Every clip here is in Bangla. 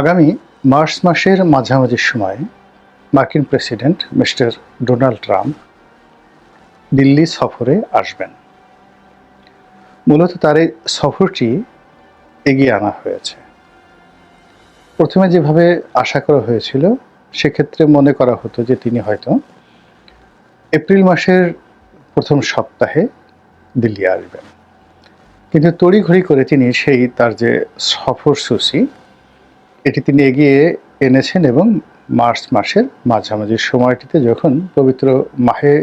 আগামী মার্চ মাসের মাঝামাঝি সময় মার্কিন president mister Donald Trump Delhi সফরে আসবেন। মূলত তার এই সফরটি এগিয়ে আনা হয়েছে। প্রথমে যেভাবে আশা করা হয়েছিল, সেক্ষেত্রে মনে করা হতো যে তিনি হয়তো এপ্রিল মাসের প্রথম সপ্তাহে দিল্লি আসবেন। কিন্তু তড়িঘড়ি করে তিনি সেই তার যে সফরসূচি এটি তিনি এগিয়ে এনেছেন এবং মার্চ মাসের মাঝামাঝি সময়টিতে যখন পবিত্র মাহে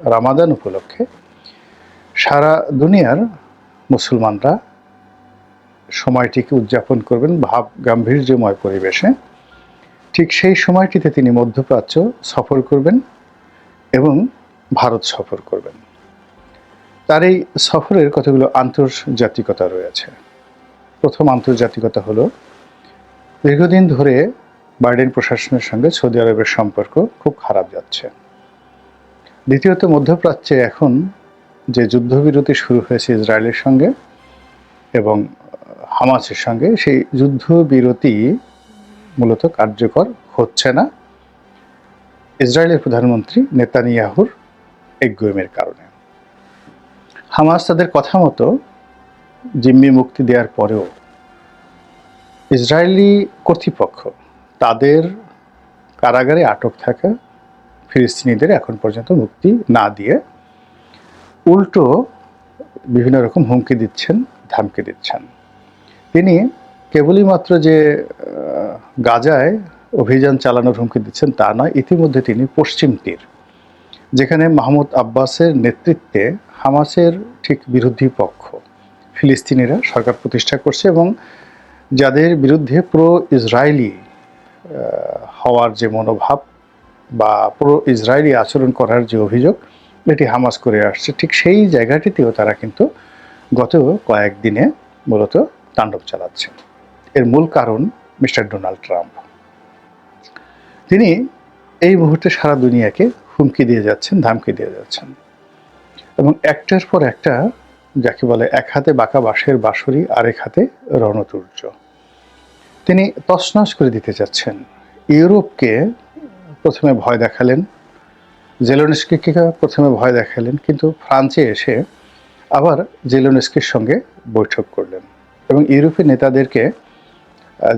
রামাদান উপলক্ষে সারা দুনিয়ার মুসলমানরা সময়টিকে উদযাপন করবেন ভাব গাম্ভীর্যময় পরিবেশে, ঠিক সেই সময়টিতে তিনি মধ্যপ্রাচ্য সফর করবেন এবং ভারত সফর করবেন। তার এই সফরের কতগুলো আন্তর্জাতিকতা রয়েছে? প্রথম আন্তর্জাতিকতা হলো দীর্ঘদিন ধরে বাইডেন প্রশাসনের সঙ্গে সৌদি আরবের সম্পর্ক খুব খারাপ যাচ্ছে। দ্বিতীয়ত, মধ্যপ্রাচ্যে এখন যে যুদ্ধবিরতি শুরু হয়েছে ইসরায়েলের সঙ্গে এবং হামাসের সঙ্গে, সেই যুদ্ধবিরতি মূলত কার্যকর হচ্ছে না। ইসরায়েলের প্রধানমন্ত্রী নেতানিয়াহুর এগ্গুয়েমের কারণে। হামাস তাদের কথা মতো জিম্মি মুক্তি দেওয়ার পরেও ইসরায়েলি কর্তৃপক্ষ তাদের কারাগারে আটক থাকা ফিলিস্তিনিদের এখন পর্যন্ত মুক্তি না দিয়ে উল্টো বিভিন্ন রকম হুমকি দিচ্ছেন, ধামকি দিচ্ছেন। তিনি কেবলই মাত্র যে গাজায় অভিযান চালানোর হুমকি দিচ্ছেন তা নয়, ইতিমধ্যে তিনি পশ্চিম তীর, যেখানে মাহমুদ আব্বাসের নেতৃত্বে হামাসের ঠিক বিরোধী পক্ষ ফিলিস্তিনিরা সরকার প্রতিষ্ঠা করছে এবং যাদের বিরুদ্ধে প্রো ইসরায়েলি হওয়ার যে মনোভাব বা প্রো ইসরায়েলি আচরণ করার যে অভিযোগ, এটি হামাস করে আসছে। ঠিক সেই জায়গাটিতেও তারা কিন্তু গত কয়েকদিনে মূলত তাণ্ডব চালাচ্ছে। এর মূল কারণ মিস্টার ডোনাল্ড ট্রাম্প। তিনি এই মুহূর্তে সারা দুনিয়াকে হুমকি দিয়ে যাচ্ছেন, ধামকি দিয়ে যাচ্ছেন। এবং একটার পর একটা যাকে বলে এক হাতে বাঁকা বাঁশের বাঁশরি, আরেক হাতে রণতুর্য। তিনি তছনছ করে দিতে চাচ্ছেন ইউরোপকে প্রথমে ভয় দেখালেন, জেলোনস্কিকে প্রথমে ভয় দেখালেন, কিন্তু ফ্রান্সে এসে আবার জেলোনস্কির সঙ্গে বৈঠক করলেন। এবং ইউরোপের নেতাদেরকে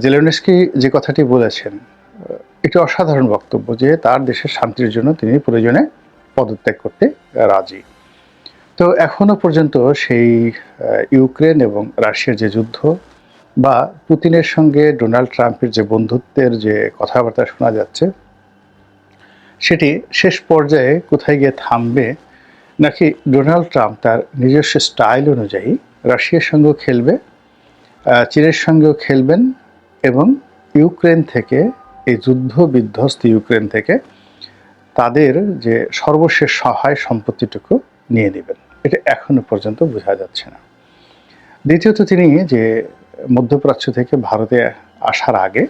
জেলোনস্কি যে কথাটি বলেছেন এটি অসাধারণ বক্তব্য যে তার দেশের শান্তির জন্য তিনি প্রয়োজনে পদত্যাগ করতে রাজি। তো এখনও পর্যন্ত সেই ইউক্রেন এবং রাশিয়ার যে যুদ্ধ বা পুতিনের সঙ্গে ডোনাল্ড ট্রাম্পের যে বন্ধুত্বের যে কথাবার্তা শোনা যাচ্ছে, সেটি শেষ পর্যায়ে কোথায় গিয়ে থামবে নাকি ডোনাল্ড ট্রাম্প তার নিজস্ব স্টাইল অনুযায়ী রাশিয়ার সঙ্গেও খেলবে চীনের সঙ্গেও খেলবেন এবং ইউক্রেন থেকে, এই যুদ্ধ বিধ্বস্ত ইউক্রেন থেকে তাদের যে সর্বশেষ সহায় সম্পত্তিটুকু নিয়ে নেবেন? এটা এখনও পর্যন্ত বোঝা যাচ্ছে না। দ্বিতীয়ত তিনি যে মধ্যপ্রাচ্য থেকে ভারতে আসার আগে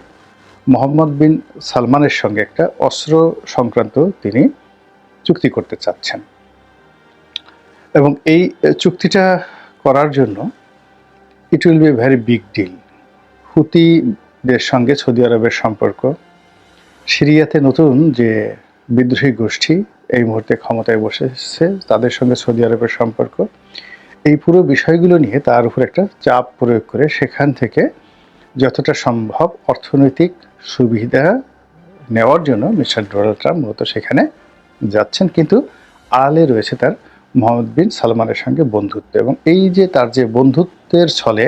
মোহাম্মদ বিন সালমানের সঙ্গে একটা অস্ত্র সংক্রান্ত তিনি চুক্তি করতে চাচ্ছেন। এবং এই চুক্তিটা করার জন্য it will be very big deal হুতিদের সঙ্গে সৌদি আরবের সম্পর্ক, সিরিয়াতে নতুন যে বিদ্রোহী গোষ্ঠী এই মুহূর্তে ক্ষমতায় বসেছে তাদের সঙ্গে সৌদি আরবের সম্পর্ক। এই পুরো বিষয়গুলো নিয়ে তার উপর একটা চাপ প্রয়োগ করে সেখান থেকে যতটা সম্ভব অর্থনৈতিক সুবিধা নেওয়ার জন্য মিস্টার ডোনাল্ড ট্রাম্প মূলত সেখানে যাচ্ছেন। কিন্তু আড়ালে রয়েছে তার মোহাম্মদ বিন সালমানের সঙ্গে বন্ধুত্ব এবং এই যে তার যে বন্ধুত্বের ছলে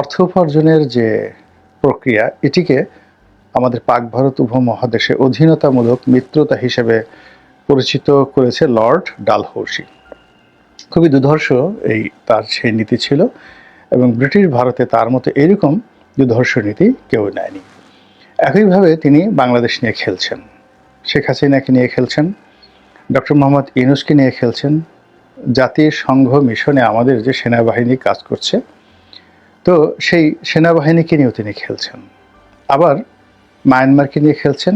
অর্থ উপার্জনের যে প্রক্রিয়া, এটিকে আমাদের পাক ভারত উপমহাদেশে অধীনতামূলক মিত্রতা হিসেবে পরিচিত করেছে লর্ড ডালহৌসি। খুবই দুধর্ষ এই তার সেই নীতি ছিল এবং ব্রিটিশ ভারতে তার মতো এরকম দুধর্ষ নীতি কেউ নেয়নি। একইভাবে তিনি বাংলাদেশ নিয়ে খেলছেন। শেখ হাসিনাকে নিয়ে খেলছেন, ডক্টর মোহাম্মদ ইউনুসকে নিয়ে খেলছেন, জাতীয় সংঘ মিশনে আমাদের যে সেনাবাহিনী কাজ করছে, তো সেই সেনাবাহিনীকে নিয়েও তিনি খেলছেন। আবার মায়ানমারকে নিয়ে খেলছেন,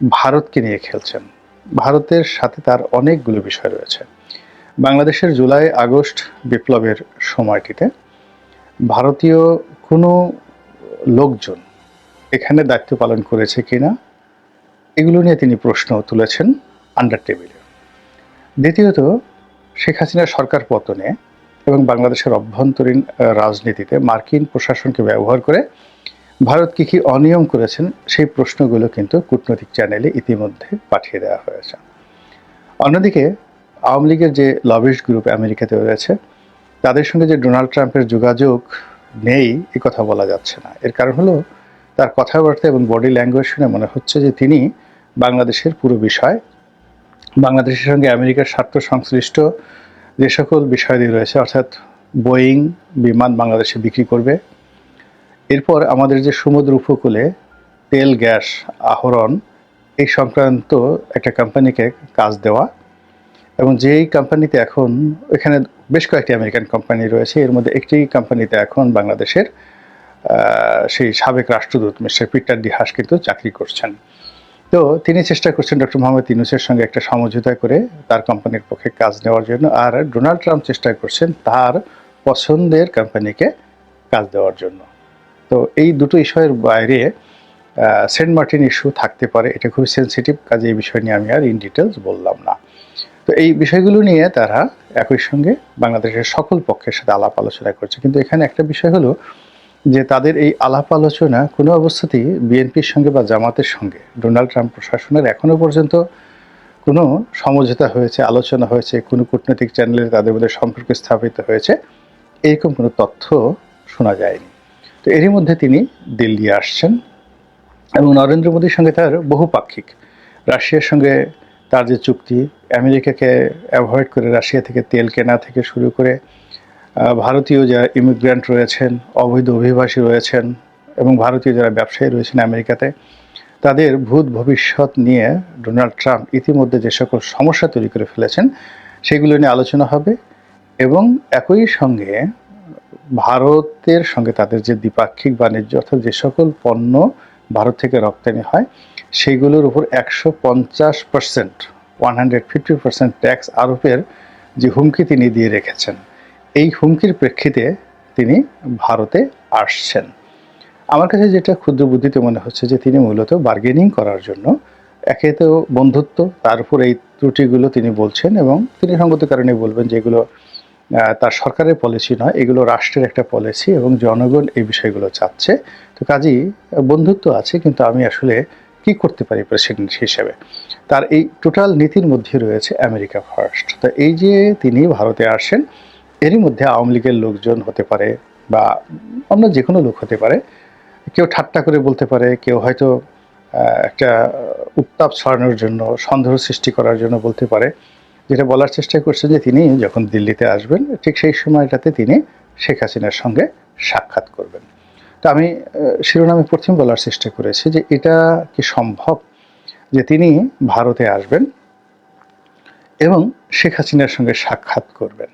ভারতকে নিয়ে খেলছেন। ভারতের সাথে তার অনেকগুলো বিষয় রয়েছে। বাংলাদেশের জুলাই, আগস্ট বিপ্লবের সময়টিতে ভারতীয় কোনো লোকজন এখানে দায়িত্ব পালন করেছে কিনা, এগুলো নিয়ে তিনি প্রশ্ন তুলেছেন আন্ডার টেবিলে দ্বিতীয়ত, শেখ হাসিনার সরকার পতনে এবং বাংলাদেশের অভ্যন্তরীণ রাজনীতিতে মার্কিন প্রশাসনকে ব্যবহার করে ভারত কি কি অনিয়ম করেছেন সেই প্রশ্নগুলো কিন্তু কূটনৈতিক চ্যানেলে ইতিমধ্যে পাঠিয়ে দেওয়া হয়েছে। অন্যদিকে, আওয়ামী লীগের যে লবিস্ট গ্রুপ আমেরিকাতে রয়েছে, তাদের সঙ্গে যে ডোনাল্ড ট্রাম্পের যোগাযোগ নেই, এ কথা বলা যাচ্ছে না। এর কারণ হলো, তার কথাবার্তা এবং বডি ল্যাঙ্গুয়েজ শুনে মনে হচ্ছে যে তিনি বাংলাদেশের পুরো বিষয়, বাংলাদেশের সঙ্গে আমেরিকার স্বার্থ সংশ্লিষ্ট যে সকল বিষয়াদি রয়েছে, অর্থাৎ বোয়িং বিমান বাংলাদেশে বিক্রি করবে এরপর আমাদের যে সমুদ্র উপকূলে তেল, গ্যাস, আহরণ, এই সংক্রান্ত একটা কোম্পানিকে কাজ দেওয়া এবং যেই কোম্পানিতে এখন এখানে বেশ কয়েকটি আমেরিকান কোম্পানি রয়েছে। এর মধ্যে একটি কোম্পানিতে এখন বাংলাদেশের সেই সাবেক রাষ্ট্রদূত মিস্টার পিটার ডিহাস কিন্তু চাকরি করছেন। তো তিনি চেষ্টা করছেন ডক্টর মোহাম্মদ ইউনুসের সঙ্গে একটা সমঝোতা করে তার কোম্পানির পক্ষে কাজ নেওয়ার জন্য আর ডোনাল্ড ট্রাম্প চেষ্টা করছেন তার পছন্দের কোম্পানিকে কাজ দেওয়ার জন্য। তো এই দুটো ইস্যুয়ের বাইরে সেন্ট মার্টিন ইস্যু থাকতে পারে। এটা খুবই সেন্সিটিভ কাজে এই বিষয় নিয়ে আমি আর ইন ডিটেলস বললাম না। তো এই বিষয়গুলো নিয়ে তারা একই সঙ্গে বাংলাদেশের সকল পক্ষের সাথে আলাপ আলোচনা করছে। কিন্তু এখানে একটা বিষয় হলো যে তাদের এই আলাপ আলোচনা কোনো অবস্থাতেই বিএনপির সঙ্গে বা জামাতের সঙ্গে, ডোনাল্ড ট্রাম্প প্রশাসনের এখনও পর্যন্ত কোনো সমঝোতা হয়েছে, আলোচনা হয়েছে, কোনো কূটনৈতিক চ্যানেলে তাদের মধ্যে সম্পর্ক স্থাপিত হয়েছে, এরকম কোনো তথ্য শোনা যায়নি। তো এরই মধ্যে তিনি দিল্লি আসছেন এবং নরেন্দ্র মোদীর সঙ্গে তার বহুপাক্ষিক। রাশিয়ার সঙ্গে তার যে চুক্তি, আমেরিকাকে অ্যাভয়েড করে রাশিয়া থেকে তেল কেনা থেকে শুরু করে ভারতীয় যারা ইমিগ্র্যান্ট রয়েছেন, অবৈধ অভিবাসী রয়েছেন এবং ভারতীয় যারা ব্যবসায়ী রয়েছেন আমেরিকাতে, তাদের ভূত ভবিষ্যৎ নিয়ে ডোনাল্ড ট্রাম্প ইতিমধ্যে যে সকল সমস্যা তৈরি করে ফেলেছেন, সেগুলো নিয়ে আলোচনা হবে এবং একই সঙ্গে ভারতের সঙ্গে তাদের যে দ্বিপাক্ষিক বাণিজ্য, অর্থাৎ যে সকল পণ্য ভারত থেকে রপ্তানি হয়, সেইগুলোর উপর একশো পঞ্চাশ percent one hundred fifty percent tax আরোপের যে হুমকি তিনি দিয়ে রেখেছেন। এই হুমকির প্রেক্ষিতে তিনি ভারতে আসছেন। আমার কাছে যেটা ক্ষুদ্র বুদ্ধিতে মনে হচ্ছে যে তিনি মূলত বার্গেনিং করার জন্য একে তো বন্ধুত্ব, তার উপর এই ত্রুটিগুলো তিনি বলছেন এবং তিনি সঙ্গত কারণে বলবেন যেগুলো তার সরকারের পলিসি নয়, এগুলো রাষ্ট্রের একটা পলিসি এবং জনগণ এই বিষয়গুলো চাচ্ছে। তো কাজেই বন্ধুত্ব আছে, কিন্তু আমি আসলে কি করতে পারি প্রেসিডেন্ট হিসেবে? তার এই টোটাল নীতির মধ্যে রয়েছে আমেরিকা ফার্স্ট তো এই যে তিনি ভারতে আসেন, এরই মধ্যে আওয়ামী লীগের লোকজন হতে পারে বা অন্য যে কোনো লোক হতে পারে, কেউ ঠাট্টা করে বলতে পারে, কেউ হয়তো একটা উত্তাপ ছড়ানোর জন্য, সন্দেহ সৃষ্টি করার জন্য বলতে পারে। যেটা বলার চেষ্টা করছেন যে তিনি যখন দিল্লিতে আসবেন, ঠিক সেই সময়টাতে তিনি শেখ হাসিনার সঙ্গে সাক্ষাৎ করবেন। তো আমি শিরোনামে প্রথম বলার চেষ্টা করেছি যে এটা কি সম্ভব যে তিনি ভারতে আসবেন এবং শেখ হাসিনার সঙ্গে সাক্ষাৎ করবেন?